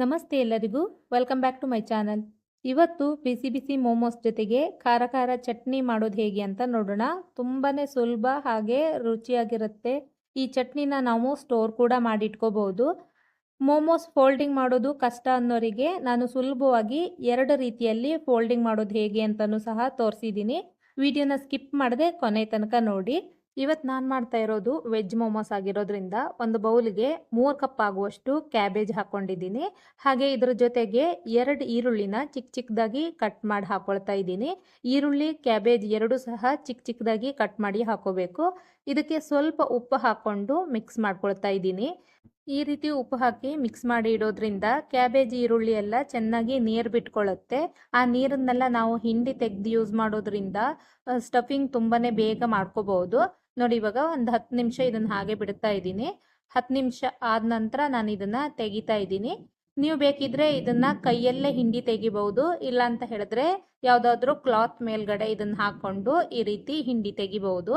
ನಮಸ್ತೆ ಎಲ್ಲರಿಗೂ. Welcome back to my channel ಇವತ್ತು ಬಿಸಿ ಬಿಸಿ ಮೋಮೋಸ್ ಜೊತೆಗೆ ಖಾರ ಖಾರ ಚಟ್ನಿ ಮಾಡೋದು ಹೇಗೆ ಅಂತ ನೋಡೋಣ. ತುಂಬಾ ಸುಲಭ ಹಾಗೆ ರುಚಿಯಾಗಿರುತ್ತೆ. ಈ ಚಟ್ನಿನ ನಾವು ಸ್ಟೋರ್ ಕೂಡ ಮಾಡಿಟ್ಕೋಬಹುದು. ಮೋಮೋಸ್ ಫೋಲ್ಡಿಂಗ್ ಮಾಡೋದು ಕಷ್ಟ ಅನ್ನೋರಿಗೆ ನಾನು ಸುಲಭವಾಗಿ ಎರಡು ರೀತಿಯಲ್ಲಿ ಫೋಲ್ಡಿಂಗ್ ಮಾಡೋದು ಹೇಗೆ ಅಂತಲೂ ಸಹ ತೋರಿಸಿದ್ದೀನಿ. ವಿಡಿಯೋನ ಸ್ಕಿಪ್ ಮಾಡದೆ ಕೊನೆ ತನಕ ನೋಡಿ. ಇವತ್ತು ನಾನು ಮಾಡ್ತಾ ಇರೋದು ವೆಜ್ ಮೋಮೋಸ್ ಆಗಿರೋದ್ರಿಂದ ಒಂದು ಬೌಲ್ಗೆ ಮೂರು ಕಪ್ ಆಗುವಷ್ಟು ಕ್ಯಾಬೇಜ್ ಹಾಕ್ಕೊಂಡಿದ್ದೀನಿ ಹಾಗೆ ಇದರ ಜೊತೆಗೆ ಎರಡು ಈರುಳ್ಳಿನ ಚಿಕ್ಕ ಚಿಕ್ಕದಾಗಿ ಕಟ್ ಮಾಡಿ ಹಾಕೊಳ್ತಾ ಇದ್ದೀನಿ. ಈರುಳ್ಳಿ ಕ್ಯಾಬೇಜ್ ಎರಡು ಸಹ ಚಿಕ್ಕ ಚಿಕ್ಕದಾಗಿ ಕಟ್ ಮಾಡಿ ಹಾಕೋಬೇಕು. ಇದಕ್ಕೆ ಸ್ವಲ್ಪ ಉಪ್ಪು ಹಾಕ್ಕೊಂಡು ಮಿಕ್ಸ್ ಮಾಡ್ಕೊಳ್ತಾ ಇದ್ದೀನಿ. ಈ ರೀತಿ ಉಪ್ಪು ಹಾಕಿ ಮಿಕ್ಸ್ ಮಾಡಿ ಇಡೋದ್ರಿಂದ ಕ್ಯಾಬೇಜ್ ಈರುಳ್ಳಿ ಎಲ್ಲ ಚೆನ್ನಾಗಿ ನೀರು ಬಿಟ್ಕೊಳ್ಳುತ್ತೆ ಆ ನೀರನ್ನೆಲ್ಲ ನಾವು ಹಿಂಡಿ ತೆಗೆದು ಯೂಸ್ ಮಾಡೋದ್ರಿಂದ ಸ್ಟಫಿಂಗ್ ತುಂಬಾನೇ ಬೇಗ ಮಾಡ್ಕೋಬಹುದು. ನೋಡಿ, ಇವಾಗ ಒಂದು ಹತ್ತು ನಿಮಿಷ ಇದನ್ನ ಹಾಗೆ ಬಿಡ್ತಾ ಇದ್ದೀನಿ. ಹತ್ತು ನಿಮಿಷ ಆದ ನಂತರ ನಾನು ಇದನ್ನ ತೆಗಿತಾ ಇದ್ದೀನಿ. ನೀವು ಬೇಕಿದ್ರೆ ಇದನ್ನ ಕೈಯಲ್ಲೇ ಹಿಂಡಿ ತೆಗಿಬಹುದು. ಇಲ್ಲ ಅಂತ ಹೇಳಿದ್ರೆ ಯಾವ್ದಾದ್ರು ಕ್ಲಾತ್ ಮೇಲ್ಗಡೆ ಇದನ್ನ ಹಾಕೊಂಡು ಈ ರೀತಿ ಹಿಂಡಿ ತೆಗಿಬಹುದು.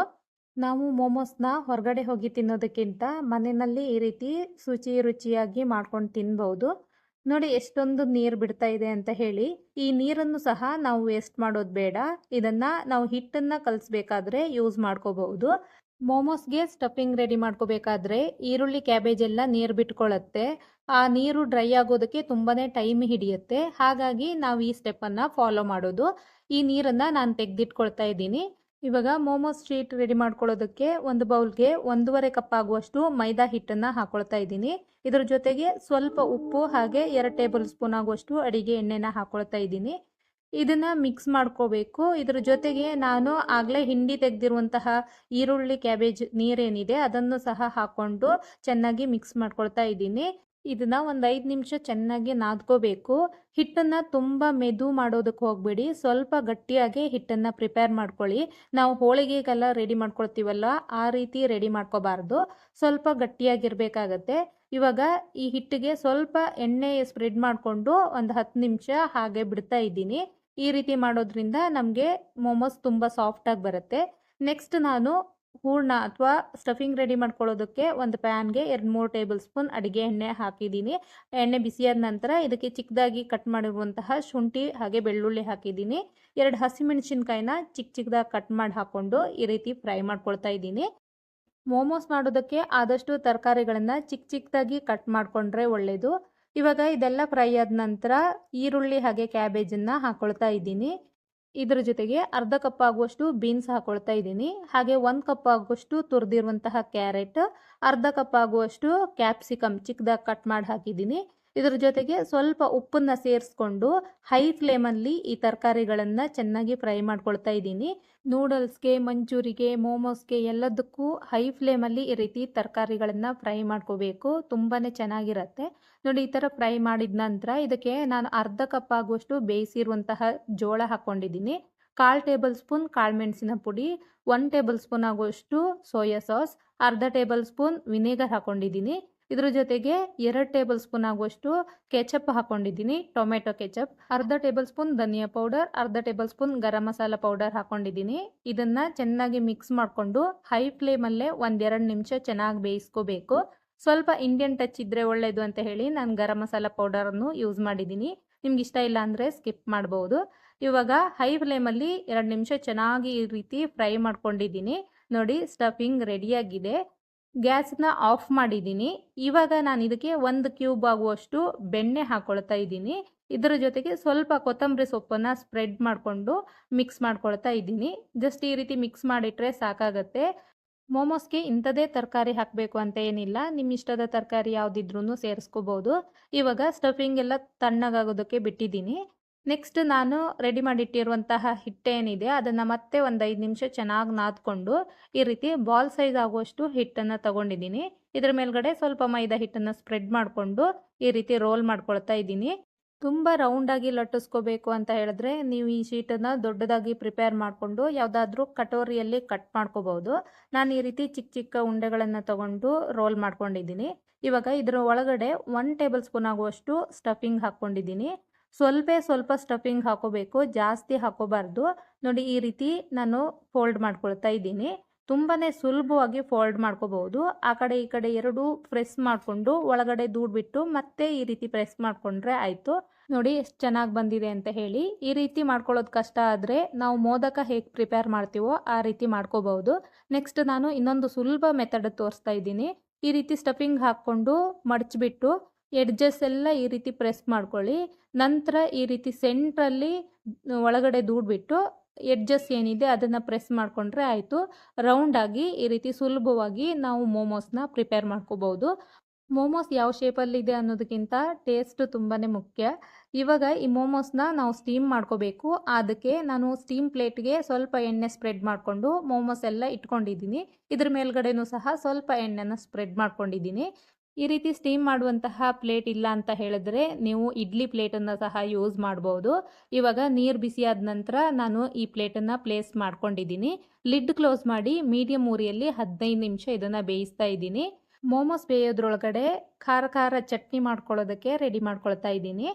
ನಾವು ಮೋಮೋಸ್ನ ಹೊರಗಡೆ ಹೋಗಿ ತಿನ್ನೋದಕ್ಕಿಂತ ಮನೆಯಲ್ಲಿ ಈ ರೀತಿ ಶುಚಿ ರುಚಿಯಾಗಿ ಮಾಡ್ಕೊಂಡು ತಿನ್ಬೋದು. ನೋಡಿ ಎಷ್ಟೊಂದು ನೀರು ಬಿಡ್ತಾ ಇದೆ ಅಂತ ಹೇಳಿ. ಈ ನೀರನ್ನು ಸಹ ನಾವು ವೇಸ್ಟ್ ಮಾಡೋದು ಬೇಡ. ಇದನ್ನು ನಾವು ಹಿಟ್ಟನ್ನು ಕಲಿಸ್ಬೇಕಾದ್ರೆ ಯೂಸ್ ಮಾಡ್ಕೋಬಹುದು. ಮೋಮೋಸ್ಗೆ ಸ್ಟಫಿಂಗ್ ರೆಡಿ ಮಾಡ್ಕೋಬೇಕಾದ್ರೆ ಈರುಳ್ಳಿ ಕ್ಯಾಬೇಜ್ ಎಲ್ಲ ನೀರು ಬಿಟ್ಕೊಳ್ಳುತ್ತೆ ಆ ನೀರು ಡ್ರೈ ಆಗೋದಕ್ಕೆ ತುಂಬಾ ಟೈಮ್ ಹಿಡಿಯುತ್ತೆ. ಹಾಗಾಗಿ ನಾವು ಈ ಸ್ಟೆಪ್ಪನ್ನು ಫಾಲೋ ಮಾಡೋದು. ಈ ನೀರನ್ನು ನಾನು ತೆಗೆದಿಟ್ಕೊಳ್ತಾ ಇದ್ದೀನಿ. ಇವಾಗ ಮೋಮೋ ಶೀಟ್ ರೆಡಿ ಮಾಡ್ಕೊಳ್ಳೋದಕ್ಕೆ ಒಂದು ಬೌಲ್ಗೆ ಒಂದೂವರೆ ಕಪ್ ಆಗುವಷ್ಟು ಮೈದಾ ಹಿಟ್ಟನ್ನು ಹಾಕೊಳ್ತಾ ಇದ್ದೀನಿ. ಇದರ ಜೊತೆಗೆ ಸ್ವಲ್ಪ ಉಪ್ಪು ಹಾಗೆ ಎರಡು ಟೇಬಲ್ ಸ್ಪೂನ್ ಆಗುವಷ್ಟು ಅಡಿಗೆ ಎಣ್ಣೆನ ಹಾಕೊಳ್ತಾ ಇದ್ದೀನಿ. ಇದನ್ನು ಮಿಕ್ಸ್ ಮಾಡ್ಕೋಬೇಕು. ಇದ್ರ ಜೊತೆಗೆ ನಾನು ಆಗಲೇ ಹಿಂಡಿ ತೆಗೆದಿರುವಂತಹ ಈರುಳ್ಳಿ ಕ್ಯಾಬೇಜ್ ನೀರೇನಿದೆ ಅದನ್ನು ಸಹ ಹಾಕ್ಕೊಂಡು ಚೆನ್ನಾಗಿ ಮಿಕ್ಸ್ ಮಾಡ್ಕೊಳ್ತಾ ಇದ್ದೀನಿ. ಇದನ್ನ ಒಂದು ಐದು ನಿಮಿಷ ಚೆನ್ನಾಗಿ ನಾದ್ಕೋಬೇಕು. ಹಿಟ್ಟನ್ನು ತುಂಬ ಮೆದು ಮಾಡೋದಕ್ಕೆ ಹೋಗಬೇಡಿ. ಸ್ವಲ್ಪ ಗಟ್ಟಿಯಾಗಿ ಹಿಟ್ಟನ್ನು ಪ್ರಿಪೇರ್ ಮಾಡ್ಕೊಳ್ಳಿ. ನಾವು ಹೋಳಿಗೆಗೆಲ್ಲ ರೆಡಿ ಮಾಡ್ಕೊಳ್ತೀವಲ್ಲ, ಆ ರೀತಿ ರೆಡಿ ಮಾಡ್ಕೋಬಾರ್ದು. ಸ್ವಲ್ಪ ಗಟ್ಟಿಯಾಗಿರಬೇಕಾಗತ್ತೆ. ಇವಾಗ ಈ ಹಿಟ್ಟಿಗೆ ಸ್ವಲ್ಪ ಎಣ್ಣೆ ಸ್ಪ್ರೆಡ್ ಮಾಡಿಕೊಂಡು ಒಂದು ಹತ್ತು ನಿಮಿಷ ಹಾಗೆ ಬಿಡ್ತಾ ಇದ್ದೀನಿ. ಈ ರೀತಿ ಮಾಡೋದ್ರಿಂದ ನಮಗೆ ಮೋಮೋಸ್ ತುಂಬ ಸಾಫ್ಟಾಗಿ ಬರುತ್ತೆ. ನೆಕ್ಸ್ಟ್ ನಾನು ಹೂರ್ಣ ಅಥವಾ ಸ್ಟಫಿಂಗ್ ರೆಡಿ ಮಾಡ್ಕೊಳ್ಳೋದಕ್ಕೆ ಒಂದು ಪ್ಯಾನ್ಗೆ ಎರಡು ಮೂರು ಟೇಬಲ್ ಸ್ಪೂನ್ ಅಡುಗೆ ಎಣ್ಣೆ ಹಾಕಿದ್ದೀನಿ. ಎಣ್ಣೆ ಬಿಸಿಯಾದ ನಂತರ ಇದಕ್ಕೆ ಚಿಕ್ಕದಾಗಿ ಕಟ್ ಮಾಡಿರುವಂತಹ ಶುಂಠಿ ಹಾಗೆ ಬೆಳ್ಳುಳ್ಳಿ ಹಾಕಿದ್ದೀನಿ. ಎರಡು ಹಸಿಮೆಣಸಿನ್ಕಾಯಿನ ಚಿಕ್ಕ ಚಿಕ್ಕದಾಗಿ ಕಟ್ ಮಾಡಿ ಹಾಕ್ಕೊಂಡು ಈ ರೀತಿ ಫ್ರೈ ಮಾಡ್ಕೊಳ್ತಾ ಇದ್ದೀನಿ. ಮೋಮೋಸ್ ಮಾಡೋದಕ್ಕೆ ಆದಷ್ಟು ತರಕಾರಿಗಳನ್ನು ಚಿಕ್ಕ ಚಿಕ್ಕದಾಗಿ ಕಟ್ ಮಾಡಿಕೊಂಡ್ರೆ ಒಳ್ಳೆಯದು ಇವಾಗ ಇದೆಲ್ಲ ಫ್ರೈ ಆದ ನಂತರ ಈರುಳ್ಳಿ ಹಾಗೆ ಕ್ಯಾಬೇಜನ್ನು ಹಾಕ್ಕೊಳ್ತಾ ಇದ್ದೀನಿ. ಇದ್ರ ಜೊತೆಗೆ ಅರ್ಧ ಕಪ್ ಆಗುವಷ್ಟು ಬೀನ್ಸ್ ಹಾಕೊಳ್ತಾ ಇದ್ದೀನಿ. ಹಾಗೆ ಒಂದು ಕಪ್ ಆಗುವಷ್ಟು ತುರಿದಿರುವಂತಹ ಕ್ಯಾರೆಟ್ ಅರ್ಧ ಕಪ್ ಆಗುವಷ್ಟು ಕ್ಯಾಪ್ಸಿಕಮ್ ಚಿಕ್ಕದಾಗಿ ಕಟ್ ಮಾಡಿ ಹಾಕಿದ್ದೀನಿ. ಇದ್ರ ಜೊತೆಗೆ ಸ್ವಲ್ಪ ಉಪ್ಪನ್ನ ಸೇರಿಸ್ಕೊಂಡು ಹೈ ಫ್ಲೇಮಲ್ಲಿ ಈ ತರಕಾರಿಗಳನ್ನು ಚೆನ್ನಾಗಿ ಫ್ರೈ ಮಾಡ್ಕೊಳ್ತಾ ಇದ್ದೀನಿ. ನೂಡಲ್ಸ್ಗೆ ಮಂಚೂರಿಗೆ ಮೋಮೋಸ್ಗೆ ಎಲ್ಲದಕ್ಕೂ ಹೈ ಫ್ಲೇಮಲ್ಲಿ ಈ ರೀತಿ ತರಕಾರಿಗಳನ್ನು ಫ್ರೈ ಮಾಡ್ಕೋಬೇಕು. ತುಂಬಾ ಚೆನ್ನಾಗಿರುತ್ತೆ. ನೋಡಿ, ಈ ಥರ ಫ್ರೈ ಮಾಡಿದ ನಂತರ ಇದಕ್ಕೆ ನಾನು ಅರ್ಧ ಕಪ್ ಆಗುವಷ್ಟು ಬೇಯಿಸಿರುವಂತಹ ಜೋಳ ಹಾಕ್ಕೊಂಡಿದ್ದೀನಿ. ಕಾಲು ಟೇಬಲ್ ಸ್ಪೂನ್ ಕಾಳುಮೆಣಸಿನ ಪುಡಿ ಒನ್ ಟೇಬಲ್ ಸ್ಪೂನ್ ಆಗುವಷ್ಟು ಸೋಯಾ ಸಾಸ್ ಅರ್ಧ ಟೇಬಲ್ ಸ್ಪೂನ್ ವಿನೆಗರ್ ಹಾಕ್ಕೊಂಡಿದ್ದೀನಿ. ಇದ್ರ ಜೊತೆಗೆ ಎರಡು ಟೇಬಲ್ ಸ್ಪೂನ್ ಆಗುವಷ್ಟು ಕೆಚಪ್ ಹಾಕೊಂಡಿದ್ದೀನಿ, ಟೊಮೆಟೊ ಕೆಚಪ್. ಅರ್ಧ ಟೇಬಲ್ ಸ್ಪೂನ್ ಧನಿಯಾ ಪೌಡರ್, ಅರ್ಧ tablespoon garam masala powder ಹಾಕೊಂಡಿದ್ದೀನಿ. ಇದನ್ನ ಚೆನ್ನಾಗಿ ಮಿಕ್ಸ್ ಮಾಡಿಕೊಂಡು ಹೈ ಫ್ಲೇಮಲ್ಲೇ ಒಂದೆರಡು ನಿಮಿಷ ಚೆನ್ನಾಗಿ ಬೇಯಿಸ್ಕೋಬೇಕು. ಸ್ವಲ್ಪ ಇಂಡಿಯನ್ ಟಚ್ ಇದ್ರೆ ಒಳ್ಳೇದು ಅಂತ ಹೇಳಿ ನಾನು ಗರಂ ಮಸಾಲ ಪೌಡರನ್ನು ಯೂಸ್ ಮಾಡಿದ್ದೀನಿ. ನಿಮ್ಗೆ ಇಷ್ಟ ಇಲ್ಲ ಅಂದರೆ ಸ್ಕಿಪ್ ಮಾಡ್ಬೋದು. ಇವಾಗ ಹೈ ಫ್ಲೇಮಲ್ಲಿ ಎರಡು ನಿಮಿಷ ಚೆನ್ನಾಗಿ ಈ ರೀತಿ ಫ್ರೈ ಮಾಡ್ಕೊಂಡಿದ್ದೀನಿ. ನೋಡಿ, ಸ್ಟಫಿಂಗ್ ರೆಡಿಯಾಗಿದೆ ಗ್ಯಾಸ್ನ ಆಫ್ ಮಾಡಿದ್ದೀನಿ. ಇವಾಗ ನಾನು ಇದಕ್ಕೆ ಒಂದು ಕ್ಯೂಬ್ ಆಗುವಷ್ಟು ಬೆಣ್ಣೆ ಹಾಕ್ಕೊಳ್ತಾ ಇದ್ದೀನಿ. ಇದರ ಜೊತೆಗೆ ಸ್ವಲ್ಪ ಕೊತ್ತಂಬರಿ ಸೊಪ್ಪನ್ನು ಸ್ಪ್ರೆಡ್ ಮಾಡಿಕೊಂಡು ಮಿಕ್ಸ್ ಮಾಡ್ಕೊಳ್ತಾ ಇದ್ದೀನಿ. ಜಸ್ಟ್ ಈ ರೀತಿ ಮಿಕ್ಸ್ ಮಾಡಿಟ್ರೆ ಸಾಕಾಗತ್ತೆ. ಮೋಮೋಸ್ಗೆ ಇಂಥದೇ ತರಕಾರಿ ಹಾಕಬೇಕು ಅಂತ ಏನಿಲ್ಲ. ನಿಮ್ಮ ಇಷ್ಟದ ತರಕಾರಿ ಯಾವುದಿದ್ರೂ ಸೇರಿಸ್ಕೋಬೋದು. ಇವಾಗ ಸ್ಟಫಿಂಗ್ ಎಲ್ಲ ತಣ್ಣಗಾಗೋದಕ್ಕೆ ಬಿಟ್ಟಿದ್ದೀನಿ. ನೆಕ್ಸ್ಟ್ ನಾನು ರೆಡಿ ಮಾಡಿಟ್ಟಿರುವಂತಹ ಹಿಟ್ಟೇನಿದೆ ಅದನ್ನು ಮತ್ತೆ ಒಂದು ಐದು ನಿಮಿಷ ಚೆನ್ನಾಗಿ ನಾದ್ಕೊಂಡು ಈ ರೀತಿ ಬಾಲ್ ಸೈಜ್ ಆಗುವಷ್ಟು ಹಿಟ್ಟನ್ನು ತಗೊಂಡಿದ್ದೀನಿ. ಇದ್ರ ಮೇಲ್ಗಡೆ ಸ್ವಲ್ಪ ಮೈದಾ ಹಿಟ್ಟನ್ನು ಸ್ಪ್ರೆಡ್ ಮಾಡಿಕೊಂಡು ಈ ರೀತಿ ರೋಲ್ ಮಾಡ್ಕೊಳ್ತಾ ಇದ್ದೀನಿ. ತುಂಬ ರೌಂಡಾಗಿ ಲಟ್ಟಿಸ್ಕೋಬೇಕು ಅಂತ ಹೇಳಿದ್ರೆ ನೀವು ಈ ಶೀಟನ್ನು ದೊಡ್ಡದಾಗಿ ಪ್ರಿಪೇರ್ ಮಾಡಿಕೊಂಡು ಯಾವುದಾದ್ರೂ ಕಟೋರಿಯಲ್ಲಿ ಕಟ್ ಮಾಡ್ಕೋಬೋದು. ನಾನು ಈ ರೀತಿ ಚಿಕ್ಕ ಚಿಕ್ಕ ಉಂಡೆಗಳನ್ನು ತಗೊಂಡು ರೋಲ್ ಮಾಡ್ಕೊಂಡಿದ್ದೀನಿ. ಇವಾಗ ಇದರ ಒಳಗಡೆ ಒನ್ ಟೇಬಲ್ ಸ್ಪೂನ್ ಆಗುವಷ್ಟು ಸ್ಟಫಿಂಗ್ ಹಾಕ್ಕೊಂಡಿದ್ದೀನಿ ಸ್ವಲ್ಪ ಸ್ವಲ್ಪ ಸ್ಟಫಿಂಗ್ ಹಾಕೋಬೇಕು, ಜಾಸ್ತಿ ಹಾಕೋಬಾರ್ದು. ನೋಡಿ ಈ ರೀತಿ ನಾನು ಫೋಲ್ಡ್ ಮಾಡ್ಕೊಳ್ತಾ ಇದ್ದೀನಿ. ತುಂಬಾ ಸುಲಭವಾಗಿ ಫೋಲ್ಡ್ ಮಾಡ್ಕೋಬಹುದು. ಆ ಕಡೆ ಈ ಕಡೆ ಎರಡು ಪ್ರೆಸ್ ಮಾಡಿಕೊಂಡು ಒಳಗಡೆ ದೂಡ್ಬಿಟ್ಟು ಮತ್ತೆ ಈ ರೀತಿ ಪ್ರೆಸ್ ಮಾಡಿಕೊಂಡ್ರೆ ಆಯಿತು. ನೋಡಿ ಎಷ್ಟು ಚೆನ್ನಾಗಿ ಬಂದಿದೆ ಅಂತ ಹೇಳಿ. ಈ ರೀತಿ ಮಾಡ್ಕೊಳ್ಳೋದು ಕಷ್ಟ ಆದರೆ ನಾವು ಮೋದಕ ಹೇಗೆ ಪ್ರಿಪೇರ್ ಮಾಡ್ತೀವೋ ಆ ರೀತಿ ಮಾಡ್ಕೋಬಹುದು. ನೆಕ್ಸ್ಟ್ ನಾನು ಇನ್ನೊಂದು ಸುಲಭ ಮೆಥಡ್ ತೋರಿಸ್ತಾ ಇದ್ದೀನಿ. ಈ ರೀತಿ ಸ್ಟಫಿಂಗ್ ಹಾಕ್ಕೊಂಡು ಮಡಚಿಬಿಟ್ಟು ಎಡ್ಜಸ್ ಎಲ್ಲ ಈ ರೀತಿ ಪ್ರೆಸ್ ಮಾಡ್ಕೊಳ್ಳಿ. ನಂತರ ಈ ರೀತಿ ಸೆಂಟ್ರಲ್ಲಿ ಒಳಗಡೆ ದೂಡ್ಬಿಟ್ಟು ಎಡ್ಜಸ್ ಏನಿದೆ ಅದನ್ನು ಪ್ರೆಸ್ ಮಾಡಿಕೊಂಡ್ರೆ ಆಯಿತು. ರೌಂಡಾಗಿ ಈ ರೀತಿ ಸುಲಭವಾಗಿ ನಾವು ಮೋಮೋಸ್ನ ಪ್ರಿಪೇರ್ ಮಾಡ್ಕೋಬೋದು. ಮೋಮೋಸ್ ಯಾವ ಶೇಪಲ್ಲಿದೆ ಅನ್ನೋದಕ್ಕಿಂತ ಟೇಸ್ಟ್ ತುಂಬಾ ಮುಖ್ಯ. ಇವಾಗ ಈ ಮೋಮೋಸ್ನ ನಾವು ಸ್ಟೀಮ್ ಮಾಡ್ಕೋಬೇಕು. ಅದಕ್ಕೆ ನಾನು ಸ್ಟೀಮ್ ಪ್ಲೇಟ್ಗೆ ಸ್ವಲ್ಪ ಎಣ್ಣೆ ಸ್ಪ್ರೆಡ್ ಮಾಡಿಕೊಂಡು ಮೋಮೋಸ್ ಎಲ್ಲ ಇಟ್ಕೊಂಡಿದ್ದೀನಿ. ಇದ್ರ ಮೇಲ್ಗಡೆನೂ ಸಹ ಸ್ವಲ್ಪ ಎಣ್ಣೆನ ಸ್ಪ್ರೆಡ್ ಮಾಡ್ಕೊಂಡಿದ್ದೀನಿ. ಈ ರೀತಿ ಸ್ಟೀಮ್ ಮಾಡುವಂತಹ ಪ್ಲೇಟ್ ಇಲ್ಲ ಅಂತ ಹೇಳಿದ್ರೆ ನೀವು ಇಡ್ಲಿ ಪ್ಲೇಟನ್ನು ಸಹ ಯೂಸ್ ಮಾಡ್ಬೋದು. ಇವಾಗ ನೀರು ಬಿಸಿಯಾದ ನಂತರ ನಾನು ಈ ಪ್ಲೇಟನ್ನು ಪ್ಲೇಸ್ ಮಾಡ್ಕೊಂಡಿದ್ದೀನಿ. ಲಿಡ್ ಕ್ಲೋಸ್ ಮಾಡಿ ಮೀಡಿಯಂ ಊರಿಯಲ್ಲಿ ಹದಿನೈದು ನಿಮಿಷ ಇದನ್ನು ಬೇಯಿಸ್ತಾ ಇದ್ದೀನಿ. ಮೋಮೋಸ್ ಬೇಯೋದ್ರೊಳಗಡೆ ಖಾರ ಖಾರ ಚಟ್ನಿ ಮಾಡ್ಕೊಳ್ಳೋದಕ್ಕೆ ರೆಡಿ ಮಾಡ್ಕೊಳ್ತಾ ಇದ್ದೀನಿ.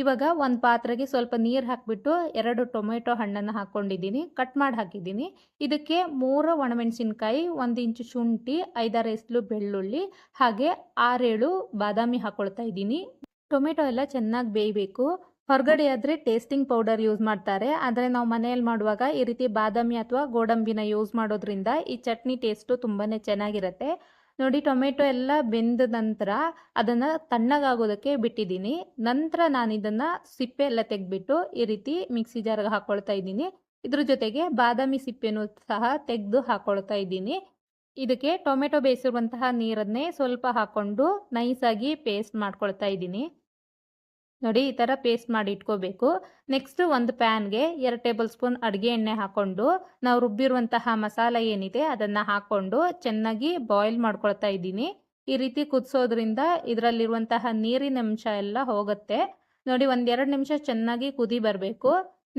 ಇವಾಗ ಒಂದು ಪಾತ್ರೆಗೆ ಸ್ವಲ್ಪ ನೀರು ಹಾಕಿಬಿಟ್ಟು ಎರಡು ಟೊಮೆಟೊ ಹಣ್ಣನ್ನು ಹಾಕ್ಕೊಂಡಿದ್ದೀನಿ ಕಟ್ ಮಾಡಿ ಹಾಕಿದ್ದೀನಿ. ಇದಕ್ಕೆ ಮೂರು ಒಣಮೆಣಸಿನ್ಕಾಯಿ, ಒಂದು ಇಂಚು ಶುಂಠಿ, ಐದಾರು ಎಸ್ಲು ಬೆಳ್ಳುಳ್ಳಿ, ಹಾಗೆ ಆರೇಳು ಬಾದಾಮಿ ಹಾಕ್ಕೊಳ್ತಾ ಇದ್ದೀನಿ. ಟೊಮೆಟೊ ಎಲ್ಲ ಚೆನ್ನಾಗಿ ಬೇಯಬೇಕು. ಹೊರಗಡೆ ಆದರೆ ಟೇಸ್ಟಿಂಗ್ ಪೌಡರ್ ಯೂಸ್ ಮಾಡ್ತಾರೆ. ಆದರೆ ನಾವು ಮನೆಯಲ್ಲಿ ಮಾಡುವಾಗ ಈ ರೀತಿ ಬಾದಾಮಿ ಅಥವಾ ಗೋಡಂಬಿನ ಯೂಸ್ ಮಾಡೋದ್ರಿಂದ ಈ ಚಟ್ನಿ ಟೇಸ್ಟು ತುಂಬಾ ಚೆನ್ನಾಗಿರುತ್ತೆ. ನೋಡಿ ಟೊಮೆಟೊ ಎಲ್ಲ ಬೆಂದ ನಂತರ ಅದನ್ನು ತಣ್ಣಗಾಗೋದಕ್ಕೆ ಬಿಟ್ಟಿದ್ದೀನಿ. ನಂತರ ನಾನು ಇದನ್ನು ಸಿಪ್ಪೆ ಎಲ್ಲ ತೆಗೆದ್ಬಿಟ್ಟು ಈ ರೀತಿ ಮಿಕ್ಸಿ ಜಾರ್ಗೆ ಹಾಕ್ಕೊಳ್ತಾ ಇದ್ದೀನಿ. ಇದ್ರ ಜೊತೆಗೆ ಬಾದಾಮಿ ಸಿಪ್ಪೆನೂ ಸಹ ತೆಗೆದು ಹಾಕ್ಕೊಳ್ತಾ ಇದ್ದೀನಿ. ಇದಕ್ಕೆ ಟೊಮೆಟೊ ಬೇಯಿಸಿರುವಂತಹ ನೀರನ್ನೇ ಸ್ವಲ್ಪ ಹಾಕ್ಕೊಂಡು ನೈಸಾಗಿ ಪೇಸ್ಟ್ ಮಾಡ್ಕೊಳ್ತಾ ಇದ್ದೀನಿ. ನೋಡಿ ಈ ಥರ ಪೇಸ್ಟ್ ಮಾಡಿ ಇಟ್ಕೋಬೇಕು. ನೆಕ್ಸ್ಟು ಒಂದು ಪ್ಯಾನ್ಗೆ ಎರಡು ಟೇಬಲ್ ಸ್ಪೂನ್ ಅಡುಗೆ ಎಣ್ಣೆ ಹಾಕ್ಕೊಂಡು ನಾವು ರುಬ್ಬಿರುವಂತಹ ಮಸಾಲ ಏನಿದೆ ಅದನ್ನು ಹಾಕ್ಕೊಂಡು ಚೆನ್ನಾಗಿ ಬಾಯ್ಲ್ ಮಾಡ್ಕೊಳ್ತಾ ಇದ್ದೀನಿ. ಈ ರೀತಿ ಕುದಿಸೋದ್ರಿಂದ ಇದರಲ್ಲಿರುವಂತಹ ನೀರಿನ ಅಂಶ ಎಲ್ಲ ಹೋಗುತ್ತೆ. ನೋಡಿ ಒಂದೆರಡು ನಿಮಿಷ ಚೆನ್ನಾಗಿ ಕುದಿ ಬರಬೇಕು.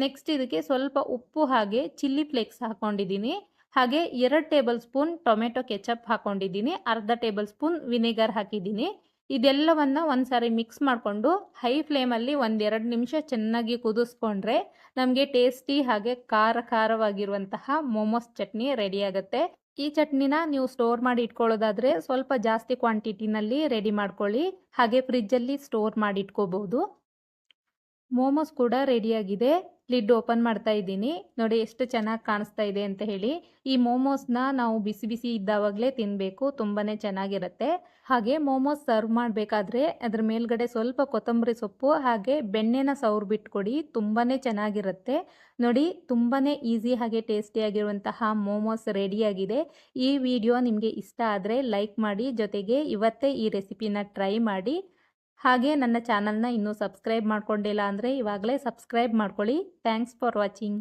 ನೆಕ್ಸ್ಟ್ ಇದಕ್ಕೆ ಸ್ವಲ್ಪ ಉಪ್ಪು ಹಾಗೆ ಚಿಲ್ಲಿ ಫ್ಲೇಕ್ಸ್ ಹಾಕ್ಕೊಂಡಿದ್ದೀನಿ ಹಾಗೆ ಎರಡು ಟೇಬಲ್ ಸ್ಪೂನ್ ಟೊಮೆಟೊ ಕೆಚಪ್ ಹಾಕ್ಕೊಂಡಿದ್ದೀನಿ ಅರ್ಧ ಟೇಬಲ್ ಸ್ಪೂನ್ ವಿನೆಗರ್ ಹಾಕಿದ್ದೀನಿ. ಇದೆಲ್ಲವನ್ನು ಒಂದು ಸಾರಿ ಮಿಕ್ಸ್ ಮಾಡಿಕೊಂಡು ಹೈ ಫ್ಲೇಮಲ್ಲಿ ಒಂದೆರಡು ನಿಮಿಷ ಚೆನ್ನಾಗಿ ಕುದಿಸ್ಕೊಂಡ್ರೆ ನಮಗೆ ಟೇಸ್ಟಿ ಹಾಗೆ ಖಾರ ಖಾರವಾಗಿರುವಂತಹ ಮೋಮೋಸ್ ಚಟ್ನಿ ರೆಡಿ ಆಗುತ್ತೆ. ಈ ಚಟ್ನಿನ ನೀವು ಸ್ಟೋರ್ ಮಾಡಿ ಇಟ್ಕೊಳ್ಳೋದಾದರೆ ಸ್ವಲ್ಪ ಜಾಸ್ತಿ ಕ್ವಾಂಟಿಟಿನಲ್ಲಿ ರೆಡಿ ಮಾಡ್ಕೊಳ್ಳಿ. ಹಾಗೆ ಫ್ರಿಜ್ಜಲ್ಲಿ ಸ್ಟೋರ್ ಮಾಡಿ ಇಟ್ಕೋಬಹುದು ಮೋಮೋಸ್ ಕೂಡ ರೆಡಿಯಾಗಿದೆ ಲಿಡ್ ಓಪನ್ ಮಾಡ್ತಾ ಇದ್ದೀನಿ. ನೋಡಿ ಎಷ್ಟು ಚೆನ್ನಾಗಿ ಕಾಣಿಸ್ತಾ ಇದೆ ಅಂತ ಹೇಳಿ. ಈ ಮೋಮೋಸ್ನ ನಾವು ಬಿಸಿ ಬಿಸಿ ಇದ್ದಾವಾಗಲೇ ತಿನ್ನಬೇಕು ತುಂಬಾ ಚೆನ್ನಾಗಿರುತ್ತೆ. ಹಾಗೆ ಮೋಮೋಸ್ ಸರ್ವ್ ಮಾಡಬೇಕಾದ್ರೆ ಅದ್ರ ಮೇಲ್ಗಡೆ ಸ್ವಲ್ಪ ಕೊತ್ತಂಬರಿ ಸೊಪ್ಪು, ಹಾಗೆ ಬೆಣ್ಣೆನ ಸೌರ್ ಬಿಟ್ಕೊಡಿ. ತುಂಬಾ ಚೆನ್ನಾಗಿರುತ್ತೆ. ನೋಡಿ ತುಂಬಾ ಈಸಿ ಹಾಗೆ ಟೇಸ್ಟಿಯಾಗಿರುವಂತಹ ಮೋಮೋಸ್ ರೆಡಿಯಾಗಿದೆ ಈ ವಿಡಿಯೋ ನಿಮಗೆ ಇಷ್ಟ ಆದರೆ ಲೈಕ್ ಮಾಡಿ. ಜೊತೆಗೆ ಇವತ್ತೇ ಈ ರೆಸಿಪಿನ ಟ್ರೈ ಮಾಡಿ. ಹಾಗೆ ನನ್ನ ಚಾನಲ್ನ ಇನ್ನೂ ಸಬ್ಸ್ಕ್ರೈಬ್ ಮಾಡ್ಕೊಂಡಿಲ್ಲ ಅಂದರೆ ಇವಾಗಲೇ ಸಬ್ಸ್ಕ್ರೈಬ್ ಮಾಡ್ಕೊಳ್ಳಿ. Thanks for watching.